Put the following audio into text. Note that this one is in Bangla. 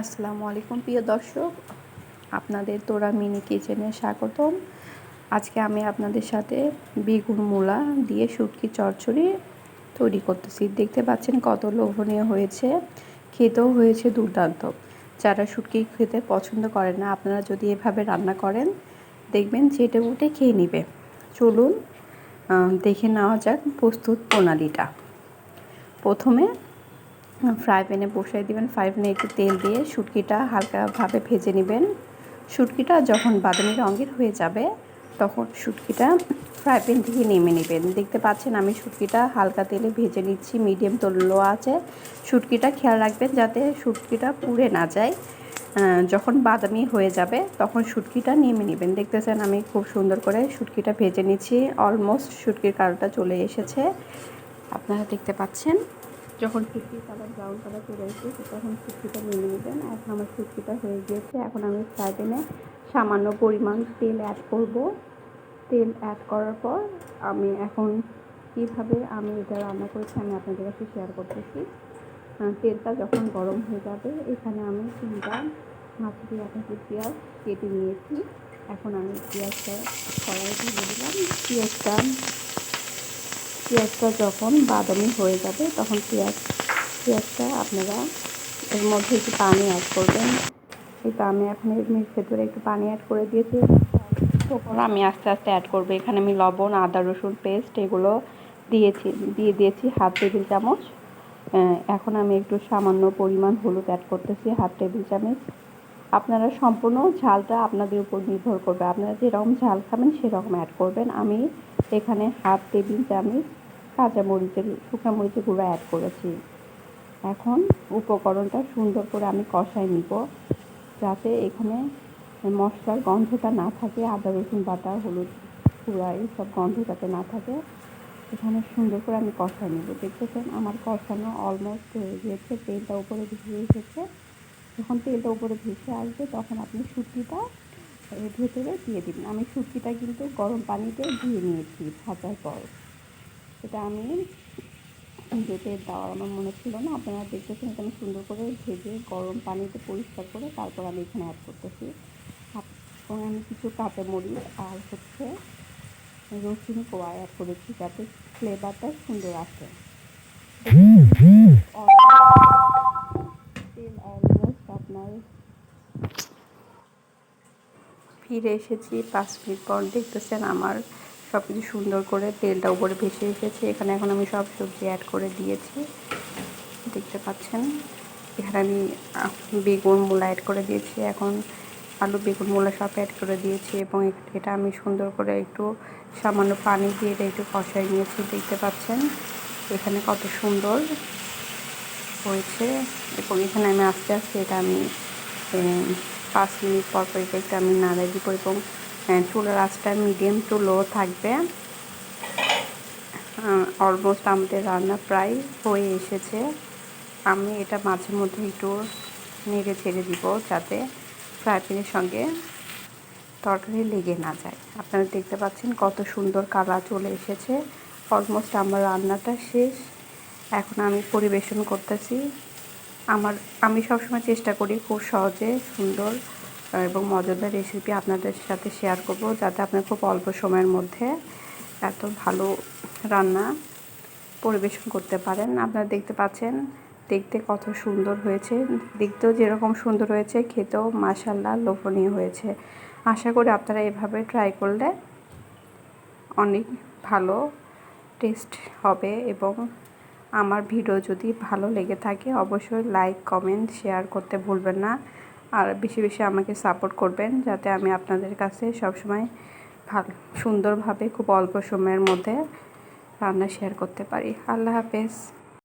আসসালামু আলাইকুম, প্রিয় দর্শক। আপনাদের তোরা মিনি কিচেনে স্বাগতম। আজকে আমি আপনাদের সাথে বেগুন মূলা দিয়ে শুটকি চচ্চড়ি তৈরি করতেছি। দেখতে পাচ্ছেন কত লোভনীয় হয়েছে, খেতেও হয়েছে দুর্দান্ত। যারা শুটকি খেতে পছন্দ করেন না, আপনারা যদি এভাবে রান্না করেন, দেখবেন চেটে উঠে খেয়ে নিবে। চলুন দেখে নেওয়া যাক প্রস্তুত প্রণালীটা। প্রথমে ফ্রাই প্যানে বসিয়ে দিবেন ফ্রাই প্যানে একটু তেল দিয়ে শুটকিটা হালকাভাবে ভেজে নেবেন। শুটকিটা যখন বাদামি রঙের হয়ে যাবে, তখন শুটকিটা ফ্রাই প্যান থেকে নেমে নেবেন। দেখতে পাচ্ছেন আমি শুটকিটা হালকা তেলে ভেজে নিচ্ছি মিডিয়াম তো লো আছে। শুটকিটা খেয়াল রাখবেন যাতে শুটকিটা পুড়ে না যায়। যখন বাদামি হয়ে যাবে, তখন শুটকিটা নেমে নেবেন। দেখতেছেন আমি খুব সুন্দর করে শুটকিটা ভেজে নিচ্ছি। অলমোস্ট শুটকির কালোটা চলে এসেছে। আপনারা দেখতে পাচ্ছেন। যখন শুটকি কালার ব্রাউন কালার চলে এসেছে তখন শুটকিটা নিয়ে নেবেন। এখন আমার শুটকিটা হয়ে গিয়েছে। এখন আমি ফ্রাই সামান্য পরিমাণ তেল অ্যাড করব। তেল অ্যাড করার পর আমি এখন কীভাবে আমি এটা রান্না করেছি আমি আপনাদের কাছে শেয়ার করতেছি। তেলটা যখন গরম হয়ে যাবে, এখানে আমি তিনটা মাছের আপনাকে পেঁয়াজ কেটে নিয়েছি। এখন আমি পেঁয়াজটা কড়াই দিয়ে দিলাম। পেঁয়াজটা পেঁয়াজটা যখন বাদামি হয়ে যাবে, তখন পেঁয়াজ, পেঁয়াজটা আপনারা এর মধ্যে একটু পানি অ্যাড করবেন। এই তো আমি এখন এর ভেতরে একটু পানি অ্যাড করে দিয়েছি। তখন আমি আস্তে আস্তে অ্যাড করব। এখানে আমি লবণ, আদা, রসুন পেস্ট এগুলো দিয়েছি, দিয়ে দিয়েছি হাফ টেবিল চামচ। এখন আমি একটু সামান্য পরিমাণ হলুদ অ্যাড করতেছি হাফ টেবিল চামচ। আপনারা সম্পূর্ণ ঝালটা আপনাদের উপর নির্ভর করবে। আপনারা যেরকম ঝাল খাবেন সেরকম অ্যাড করবেন। আমি এখানে হাফ টেবিল চামচ কাঁচা মরিচের, শুকনো মরিচের গুঁড়ো অ্যাড করেছি। এখন উপকরণটা সুন্দর করে আমি কষাই নিব, যাতে এখানে মশলার গন্ধটা না থাকে, আদা, রসুন, বাটা, হলুদ, গুঁড়া সব গন্ধ যাতে না থাকে। এখানে সুন্দর করে আমি কষাই নেব। দেখতেছেন আমার কষানো অলমোস্ট হয়ে গিয়েছে, তেলটা উপরে ভেসে এসেছে। যখন তেলটা উপরে ভেসে আসবে, তখন আপনি শুটকিটা ভেতরে দিয়ে দিবেন। আমি শুটকিটা কিন্তু গরম পানিতে ধুয়ে নিয়েছি ভাজার পর। এটা আমি যেতে দেওয়ার আমার মনে ছিল না। আপনারা দেখতেছেন এটা আমি সুন্দর করে ভেজে গরম পানিতে পরিষ্কার করে তারপর আমি এখানে অ্যাড করতেছি। এবং আমি কিছু কাঁচামরিচ আর হচ্ছে রসুন কোয়া অ্যাড করেছি যাতে ফ্লেভারটা সুন্দর আসে। আপনার ফিরে এসেছি পাঁচ মিনিট পর। দেখতেছেন আমার সব কিছু সুন্দর করে তেলটা উপরে ভেসে এসেছে। এখানে এখন আমি সব সবজি অ্যাড করে দিয়েছি। দেখতে পাচ্ছেন? এখানে আমি বেগুন মূলা অ্যাড করে দিয়েছি। এখন আলু বেগুন মূলা সব অ্যাড করে দিয়েছি এবং এটা আমি সুন্দর করে একটু সামান্য পানি দিয়ে এটা একটু কষাই নিয়েছি। দেখতে পাচ্ছেন? এখানে কত সুন্দর হয়েছে। এবং এখানে আমি আস্তে আস্তে এটা আমি পাঁচ মিনিট পর পর এটা আমি নাড়াই দিব এবং চুলার আঁচটা মিডিয়াম টু লো থাকবে। অলমোস্ট আমাদের রান্না প্রায় হয়ে এসেছে। আমি এটা মাঝে মধ্যে একটু নেড়ে ছেড়ে দিব যাতে ফ্রাই প্যানের সঙ্গে তরকারি লেগে না যায়। আপনারা দেখতে পাচ্ছেন কত সুন্দর কালার চলে এসেছে। অলমোস্ট আমার রান্নাটা শেষ। এখন আমি পরিবেশন করতেছি। আমার, আমি সবসময় চেষ্টা করি খুব সহজে সুন্দর এবং মজাদার রেসিপি আপনাদের সাথে শেয়ার করব যাতে আপনার খুব অল্প সময়ের মধ্যে এত ভালো রান্না পরিবেশন করতে পারেন। আপনারা দেখতে পাচ্ছেন, দেখতে কত সুন্দর হয়েছে। দেখতেও যেরকম সুন্দর হয়েছে, খেতেও মাসাল্লাহ লোভনীয় হয়েছে। আশা করি আপনারা এভাবে ট্রাই করলে অনেক ভালো টেস্ট হবে এবং আমার ভিডিও যদি ভালো লেগে থাকে, অবশ্যই লাইক কমেন্ট শেয়ার করতে ভুলবেন না। আর বেশি বেশি আমাকে সাপোর্ট করবেন যাতে আমি আপনাদের কাছে সবসময় ভালো, সুন্দরভাবে খুব অল্প সময়ের মধ্যে রান্না শেয়ার করতে পারি। আল্লাহ হাফেজ।